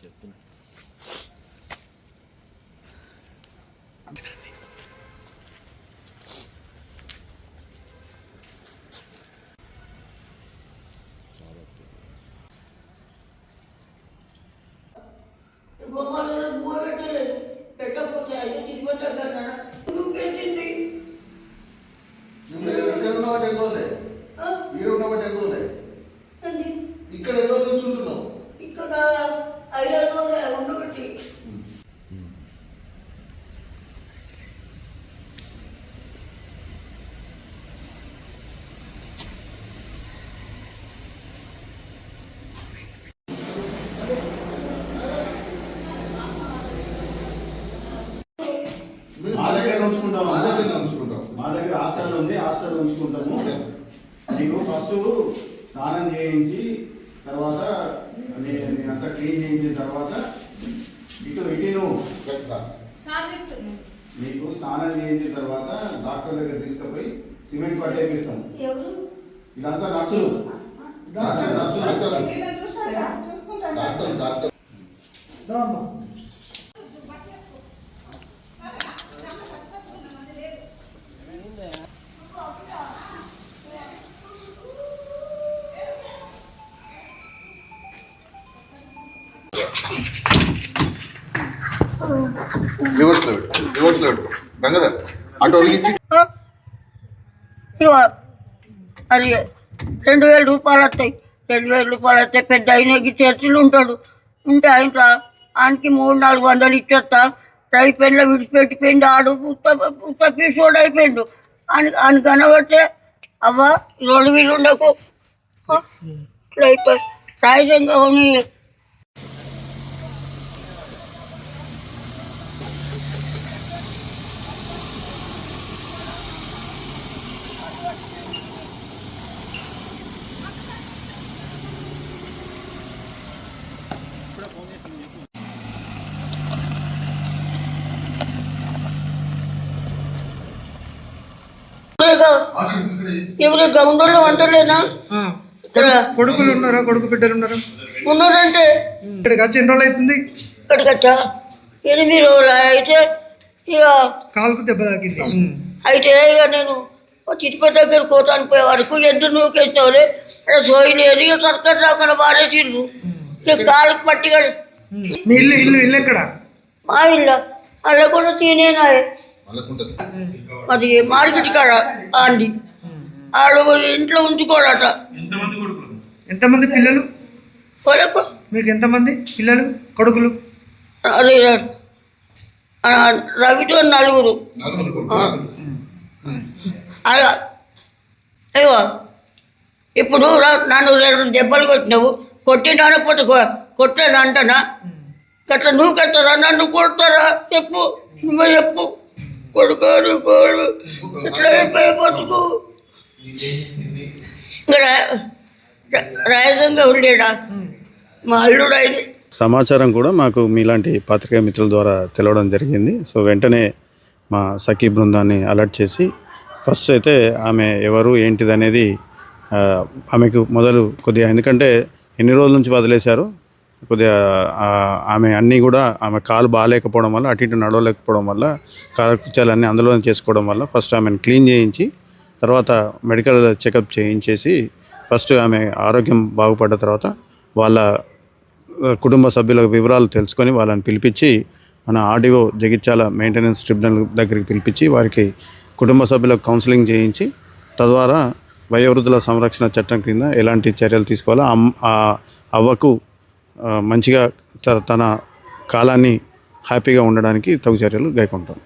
చెప్తున్నా గోపాలను బువ్వ పెట్టలేదు పెట్టకపోతే అయితే తిరుపతి దగ్గర నువ్వుకెళ్ళింది ఇక్కడ ఉన్నవాటి ఎన్ని రోజులే ఇక్కడ ఉన్నవాటి ఎన్ని రోజులే ఇక్కడ ఎన్ని రోజులు నుంచి ఉంటున్నావు ఇక్కడ ఐదారు రోజులు ఉండబట్టి మా దగ్గర ఉంచుకుంటాము మా దగ్గర ఉంచుకుంటాం. మా దగ్గర హాస్టల్ ఉంది. హాస్టల్ ఉంచుకుంటాము. నీకు ఫస్ట్ స్నానం చేయించి తర్వాత నీ- నీ అంతా క్లీన్ చేయించిన తర్వాత ఇటు ఇటు నువ్వు నీకు స్నానం చేయించిన తర్వాత డాక్టర్ దగ్గర తీసుకుపోయి సిమెంట్ పట్టి వేపిస్తాం ఎవరు? ఇదంతా నర్సులు. డాక్టర్. నర్సులు డాక్టర్. డాక్టర్ డాక్టర్ రివర్స్లో పెట్టు రివర్స్లో పెట్టు గంగాధర్ అటు ఒలిగించి అది రెండు వేల రూపాయలు వస్తాయి. రెండు వేల రూపాయలు వస్తాయి పెద్ద అయినకి చర్చలు ఉంటాడు. ఉంటే ఆయన ఆయనకి మూడు నాలుగు వందలు ఇచ్చేస్తా. అయిపోయిందో విడిచిపెట్టిపోయిండు ఆడు పుత్త పుత్త అయిపోయిండు. ఆయన ఆయన కనబడితే అవ్వ రెండు వీలు ఉండకు. ఆ, ఇట్లా అయిపోయి ఎవరు గౌండలో వంటలేనా? ఇక్కడ కొడుకులు ఉన్నారా? కొడుకు బిడ్డలు ఉన్నారా? ఉన్నారంటే? ఇక్కడికి వచ్చి ఎన్ని రోజులు అవుతుంది? ఇక్కడికి వచ్చా? ఎనిమిది రోజులు అయితే ఇక కాలుకు దెబ్బ తాకింది. అయితే ఇక నేను చిటిపట్ దగ్గర పోతాను పోయే వరకు ఎంత నూకేసినవులే అక్కడ సోయలేదు ఇక సర్కర్ అక్కడ బారేసిండ్రు ఇక కాళ్ళకి పట్టిగా మీ ఇల్లు ఇల్లు ఇల్లు ఎక్కడ? మా ఇల్లు? అలా కూడా తినేనాయే అది మార్కెట్ కాడ ఆండి. ఆడు ఇంట్లో ఉంచుకోడట ఎంతమంది పిల్లలు? కొరకు మీకు ఎంతమంది పిల్లలు కొడుకులు? రవితో నలుగురు. అలా. అయ్యో ఇప్పుడు నన్ను రెండు దెబ్బలు కొట్టినావు. కొట్టినాను పోతే కొట్టాను అంటనా? గట్ల నువ్వు కట్టరా నన్ను కొడతారా? చెప్పు. నువ్వు చెప్పు. కొడుకోడు కోడు ఇట్లా అయిపోయి బతుకు. ఉండేడా మా అల్లుడు సమాచారం కూడా మాకు మీలాంటి పాత్రికేయ మిత్రుల ద్వారా తెలవడం జరిగింది. సో వెంటనే మా సఖీ బృందాన్ని అలర్ట్ చేసి ఫస్ట్ అయితే ఆమె ఎవరు ఏంటిది అనేది ఆమెకు మొదలు కొద్దిగా ఎందుకంటే ఎన్ని రోజుల నుంచి వదిలేశారు కొద్దిగా ఆమె అన్నీ కూడా ఆమె కాలు బాగాలేకపోవడం వల్ల అటు ఇటు నడవలేకపోవడం వల్ల కాలకృత్యాలన్నీ అందులోనే చేసుకోవడం వల్ల ఫస్ట్ ఆమెను క్లీన్ చేయించి తర్వాత మెడికల్ చెకప్ చేయించేసి ఫస్ట్ ఆమె ఆరోగ్యం బాగుపడ్డ తర్వాత వాళ్ళ కుటుంబ సభ్యుల వివరాలు తెలుసుకొని వాళ్ళని పిలిపించి మన ఆర్డీఓ జగిత్యాల మెయింటెనెన్స్ ట్రిబ్యునల్ దగ్గరికి పిలిపించి వారికి కుటుంబ సభ్యులకు కౌన్సిలింగ్ చేయించి తద్వారా వయోవృద్ధుల సంరక్షణ చట్టం కింద ఎలాంటి చర్యలు తీసుకోవాలో ఆ ఆ అవ్వకు మంచిగా తన కాలాన్ని హ్యాపీగా ఉండడానికి తగు చర్యలు గైకుంటాం.